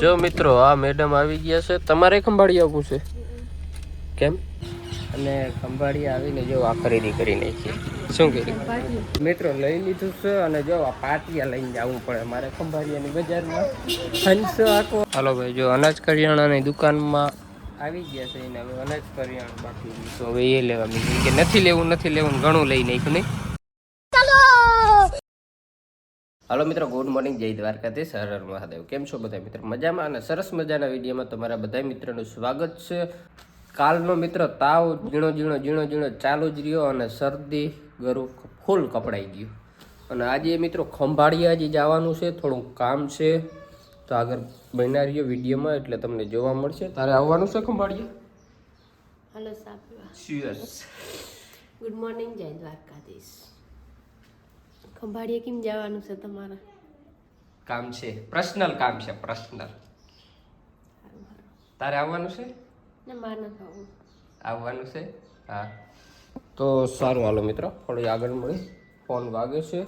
જો મિત્રો, આ મેડમ આવી ગયા છે. તમારે ખંભાળી આવવું છે? કેમ? અને ખંભાળી આવીને જો આ ખરીદી કરી નાખી. શું કર્યું મિત્રો, લઈ લીધું છે અને જો આ પાટિયા લઈને જવું પડે. મારે ખંભાળિયાની બજારમાં હંસો આખો હાલો ભાઈ, જો અનાજ કરિયાણાની દુકાનમાં આવી ગયા છે. એને હવે અનાજ કરિયાણું બાકી તો હવે એ લેવા મીધું કે નથી લેવું નથી લેવું, ઘણું લઈ નાખ્યું નહીં? હાલો મિત્રો ગુડ મોર્નિંગ જય દ્વારકાધીશ હર હર મહાદેવ. કેમ છો બધા મિત્રો? મજામાં અને સરસ મજાના વિડીયોમાં તમારા બધા મિત્રોનું સ્વાગત છે. કાલનો મિત્ર તાવ ઝીણો ઝીણો ઝીણો ઝીણો ચાલુ જ રહ્યો અને શરદી ગરું ફૂલ કપડાઈ ગયું. અને આજે મિત્રો ખંભાળિયા હજી જવાનું છે થોડું કામ છે. તો આગળ બન્યા રહ્યો વિડીયોમાં એટલે તમને જોવા મળશે. તારે આવવાનું છે ખંભાળિયા? હલો સાહેબ ગુડ મોર્નિંગ જય દ્વારકાધીશ. ખંભાળીએ કેમ જવાનું છે તમારે? કામ છે. પર્સનલ કામ છે પર્સનલ તારે આવવાનું છે? ને મારે નથી આવવું. આવવાનું છે? હા. તો સારું હાલો મિત્રો. થોડી આગળ મળી. ફોન વાગે છે.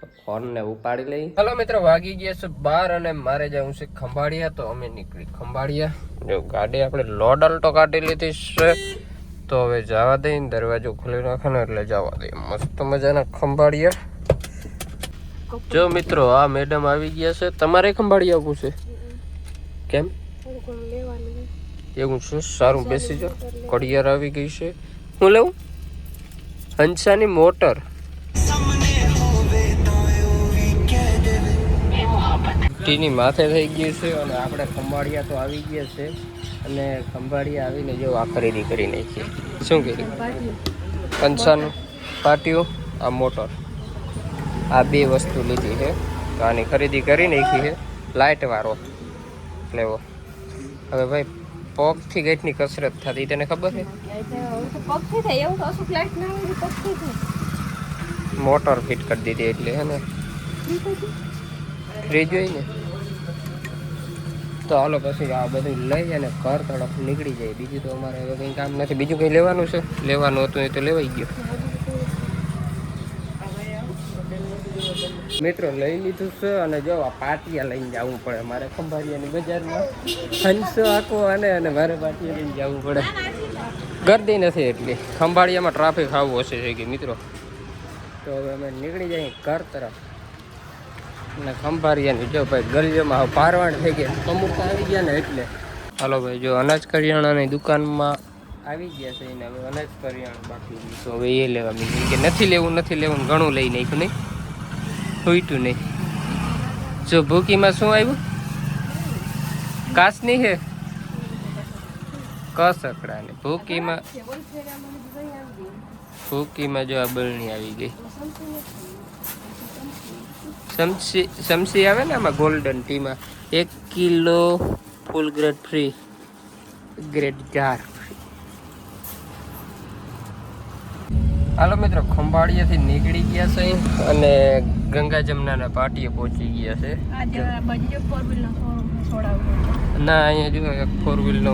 તો ફોનને ઉપાડી લઈ. હાલો મિત્રો વાગી ગયા છે બહાર અને મારે જવું છે ખંભાળિયા. તો અમે નીકળી ખંભાળિયા. જો ગાડી આપણે લોડલ તો કાઢી લીધી છે. તો હવે જવા દઈએ દરવાજો ખોલી નાખવાનો એટલે જવા દઈએ મસ્ત મજાના ખંભાળિયા. જો મિત્રો, આ મેડમ આવી ગયા છે. તમારે ખંભાળિયા આવવું છે? કેમ? એવું છે? સારું, બેસી જાઓ. ઘડિયાળ આવી ગઈ છે. હું લેવું? હંસાની મોટર. ટીની માથે થઈ ગયું છે અને આપણે ખંભાળિયા તો આવી ગયા છે. અને ખંભાળિયા આવીને જો આ ખરીદી કરી નાખીએ શું કર્યું? હંસાનું પાટિયું, આ મોટર. આ બે વસ્તુ લીધી છે. તો આની ખરીદી કરી નાખી છે. લાઇટવાળો લેવો હવે ભાઈ, પગથી ગેટની કસરત થતી, તને ખબર છે? મોટર ફિટ કરી દીધી એટલે, હે ને? ફ્રીજ હોય ને? તો હાલો, પછી આ બધું લઈ અને ઘર તરફ નીકળી જાય. બીજું તો અમારે હવે કંઈ કામ નથી. બીજું કંઈ લેવાનું છે? લેવાનું હતું એ તો લેવાઈ ગયું. મિત્રો લઈ લીધું છે અને જો આ પાટિયા લઈને જવું પડે. મારે ખંભાળિયાની બજારમાં હંસો આખો અને અને મારે પાટિયા લઈને જવું પડે. ગરદી નથી એટલી. ખંભાળિયામાં ટ્રાફિક આવું હશે છે કે મિત્રો. તો હવે અમે નીકળી જઈએ ઘર તરફ. અને ખંભારિયાની જો ભાઈ ગલીઓમાં પારવાણ થઈ ગયા. અમુક આવી ગયા ને એટલે. હાલો ભાઈ, જો અનાજ કરિયાણાની દુકાનમાં આવી ગયા છે એને હવે અનાજ કરિયાણું બાકી તો હવે એ લેવા મીધું કે નથી લેવું નથી લેવું ઘણું લઈ નાખ્યું નહીં. હોઈતું નહીં. જો ભૂકીમાં શું આવ્યું કાસની હે કસકડા ને ભૂકીમાં ભૂકીમાં જો આ બળણી આવી ગઈ. સમસી સમસી આવે ને આમાં ગોલ્ડન ટીમાં એક kilo full grade free grade ચાર. હાલો મિત્રો ખંભાળિયાથી નીકળી ગયા છે અને ગંગા જમનાના પાટીએ પહોંચી ગયા છે. ના અહીંયા જો એક ફોર વ્હીલનો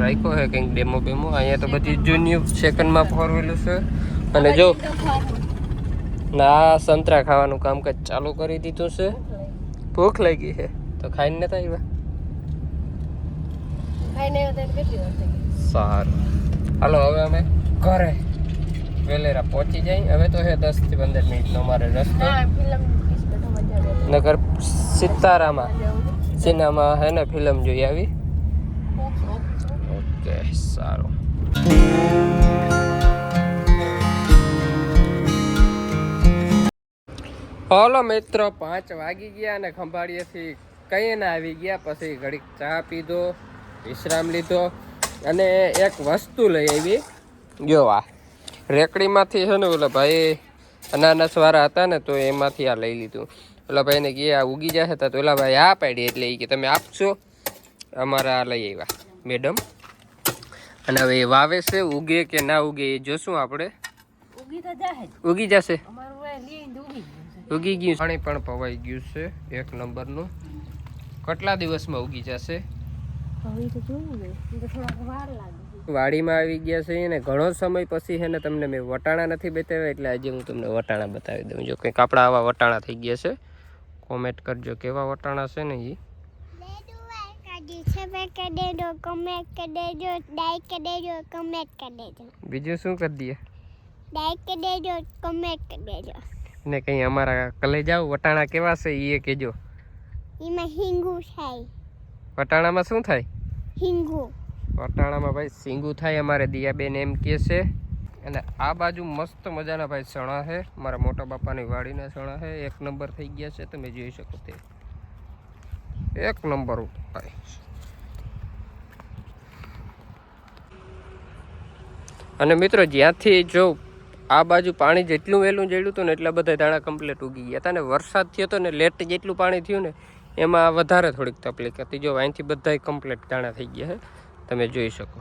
રાખ્યો છે કંઈક ડેમો બેમો. અહીંયા તો બધી જૂની સેકન્ડમાં ફોર વ્હીલ છે. અને જો ના સંતરા ખાવાનું કામકાજ ચાલુ કરી દીધું છે. ભૂખ લાગી છે. તો ખાઈને નતા આવ્યા? સારું. હાલો હવે અમે ઘરે વેલેરા પહોંચી જાય. હવે તો હે દસથી પંદર મિનિટનો અમારે રસ્તો. નગર સિતારામાં. સિનેમા હે ને ફિલ્મ જોઈ આવી? ઓકે સારું. હલો મિત્રો પાંચ વાગી ગયા અને ખંભાળીએથી કઈ ના આવી ગયા. પછી ઘડીક ચા પીધો વિશ્રામ લીધો અને એક વસ્તુ લઈ આવી. જોવા રેકડીમાંથી છે ને ઓલા ભાઈ અનાનસ વાળા હતા ને તો એમાંથી આ લઈ લીધું. ઓલા ભાઈને કહે આ ઉગી જશે તો ઓલા ભાઈ આ પાડી એટલે એ કે તમે આપશો? અમારે આ લઈ આવ્યા મેડમ? અને હવે એ વાવે છે ઉગે કે ના ઉગે એ જોશું આપણે. ઉગી જશે? ઉગી ગયું પાણી પણ પવાઈ ગયું છે એક નંબરનું. કેટલા દિવસમાં ઉગી જશે? હવે તો જોવું થોડાક વાર લાગે. વાડીમાં આવી ગયા છે અને ઘણો સમય પછી છે ને તમને મેં વટાણા નથી બતાવ્યા એટલે આજે હું તમને વટાણા બતાવી દઉં. જો કંઈક આપણા આવા વટાણા થઈ ગયા છે. કોમેન્ટ કરજો કેવા વટાણા છે ને એ બીજું શું કરી દઈએ? ને કંઈ અમારા કલે જાવ વટાણા કેવા છે એ કહેજો. એમાં હિંગુ થાય. વટાણામાં શું થાય? હિંગુ. વટાણામાં ભાઈ સિંગુ થાય અમારે દિયાબેન એમ કહે છે. અને આ બાજુ મસ્ત મજાના ભાઈ ચણા છે. મારા મોટા બાપાની વાડીના ચણા છે. એક નંબર થઈ ગયા છે. તમે જોઈ શકો તે. એક નંબર ભાઈ અને મિત્રો, જ્યાંથી જો આ બાજુ પાણી જેટલું વહેલું જડ્યું હતું ને એટલા બધા દાણા કમ્પ્લીટ ઉગી ગયા હતા. ને વરસાદ થયો હતો ને લેટ જેટલું પાણી થયું ને, એમાં વધારે થોડીક તકલીફ હતી. જો અહીંથી બધા કમ્પ્લીટ દાણા થઈ ગયા છે. તમે જોઈ શકો.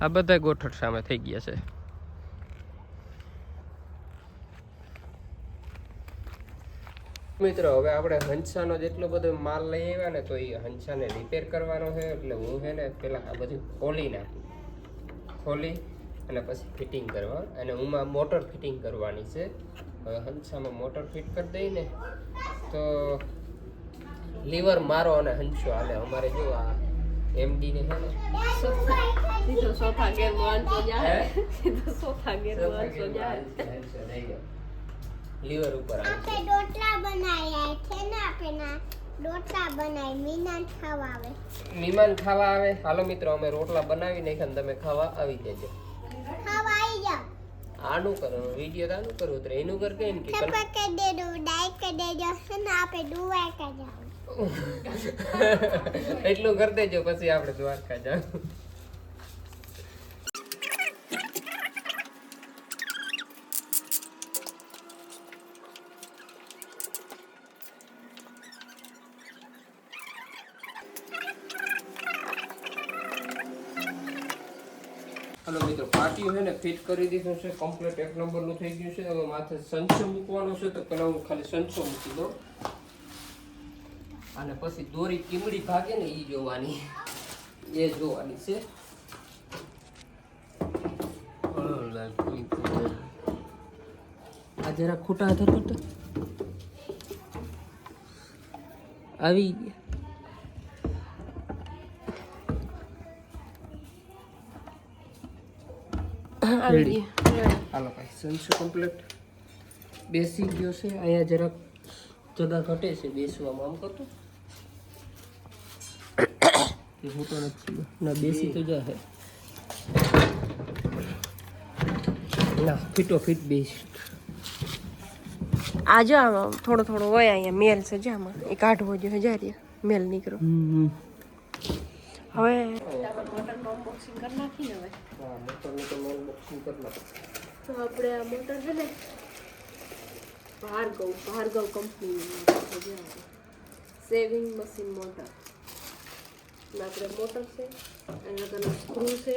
આ બધા ગોઠડ સામે થઈ ગયા છે. મિત્રો, હવે આપણે હંસાનો જેટલો બધો માલ લઈ આવ્યા ને તો એ હંસાને રિપેર કરવાનો છે. એટલે હું છે ને પહેલાં આ બધું ખોલી નાખું. ખોલી અને પછી ફિટિંગ કરવા. અને હુંમાં મોટર ફિટિંગ કરવાની છે. હવે હંસામાં મોટર ફિટ કરી દઈને તો લીવર મારો અને હંસો. હાલે અમારે જો આ એમડી ને સીધો સોફા ઘેર માણસો જાય સીધો સોફા ઘેર માણસો જાય લીવર ઉપર આવે આપણે ડોટલા બનાવ્યા છે ને આપણે રોટલા બનાવી મીના ખાવા આવે મહેમાન ખાવા આવે હાલો મિત્રો અમે રોટલા બનાવી નાખ્યા ને તમે ખાવા આવી જજો ખાવા આવી જાઓ આનું વીડિયો તાનું કરવું તો એનું કર કે કે સબસ્ક્રાઇબ કરી દેજો લાઈક છે ને આપણે દુઆ કરી જાઓ એટલું કરી દેજો, પછી આપણે દ્વારકા જાવ હલો મિત્રો પાટિયું છે ને ફિટ કરી દીધું છે કમ્પ્લીટ એક નંબરનું થઈ ગયું છે. હવે માથે સંચો મૂકવાનો છે, તો પહેલાં હું ખાલી સંચો મૂકી દઉં. અને પછી દોરી કીમડી ભાગે ને એ જોવાની. એ જોવાની છે. આ જરા ખોટા આધાર કરતો આવી ગયા. હાલો ભાઈ સંચો કમ્પ્લીટ. બેસી ગયો છે. અહીંયા જરાક જગા ઘટે છે બેસવામાં આમ કરતો. કે હું તો નથી ના બેસી તો જાય ના ફીટો ફીટ બેસ આ જો આમાં થોડો થોડો હોય અહીંયા મેલ છે જો આમાં એ કાઢવો જોઈએ હજારિયા મેલ નીકળો હવે અનબોક્સિંગ કરી નાખી ને હવે હા મોટરનું તો મેં બોક્સિંગ કરી નાખું તો આપણે આ મોટર છે ને Bhargav Bhargav company sewing machine motor. અને આપણે મોટર છે એના કને સ્ક્રૂ છે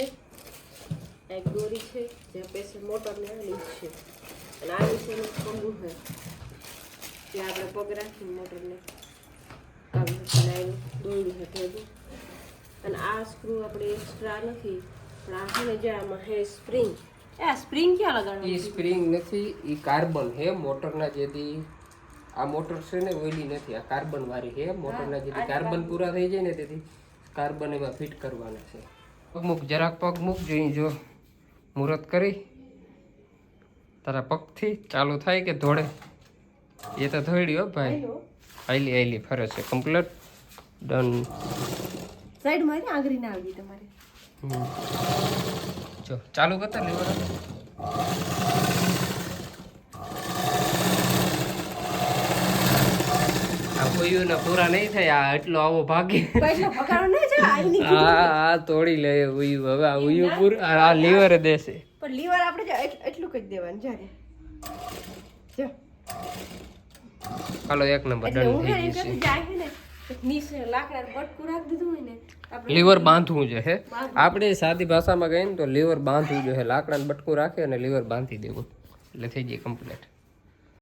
એક દોરી છે જે પેસે મોટરને છે. અને આ પગું છે ત્યાં આપણે પગ રાખીને મોટરને લાઈન દોરડી છે ભેગું. અને આ સ્ક્રૂ આપણે એક્સ્ટ્રા નથી પણ આ છે ને જે આમાં હે સ્પ્રિંગ એ સ્પ્રિંગ ક્યાં એ સ્પ્રિંગ નથી એ કાર્બન હે મોટરના જેથી આ મોટર છે ને ઓઈલી નથી આ કાર્બન વાળી હે મોટરના જેથી કાર્બન પૂરા થઈ જાય ને તેથી કાર્બન એમાં ફિટ કરવાના છે. પગ મૂક જરાક પગ મૂક જોઈ જો મુહૂર્ત કરી. તારા પગથી ચાલુ થાય કે ધોળે? એ તો ધોડ્યો ભાઈ. આઈલી આઈલી ફરે છે. કમ્પ્લીટ ડન સાઈડ મારી આંગળી ના આવી તમારે. જો ચાલુ કરતા લીવર કોઈના પૂરા નહીં થાય આ એટલો આવો ભાગે. હા તોડી લે ઉયું હવે આ ઉયું પૂર આ લીવર દેશે. પણ લીવર આપણે એટલું કહી દેવાનું જારે હાલો એક નંબર ડન થઈ ગયું છે. લીવર બાંધવું છે હે? આપણે સાદી ભાષામાં કહીએ ને તો લીવર બાંધવું જોઈએ લાકડાને બટકું રાખે અને લીવર બાંધી દેવું. એટલે થઈ જાય કમ્પ્લીટ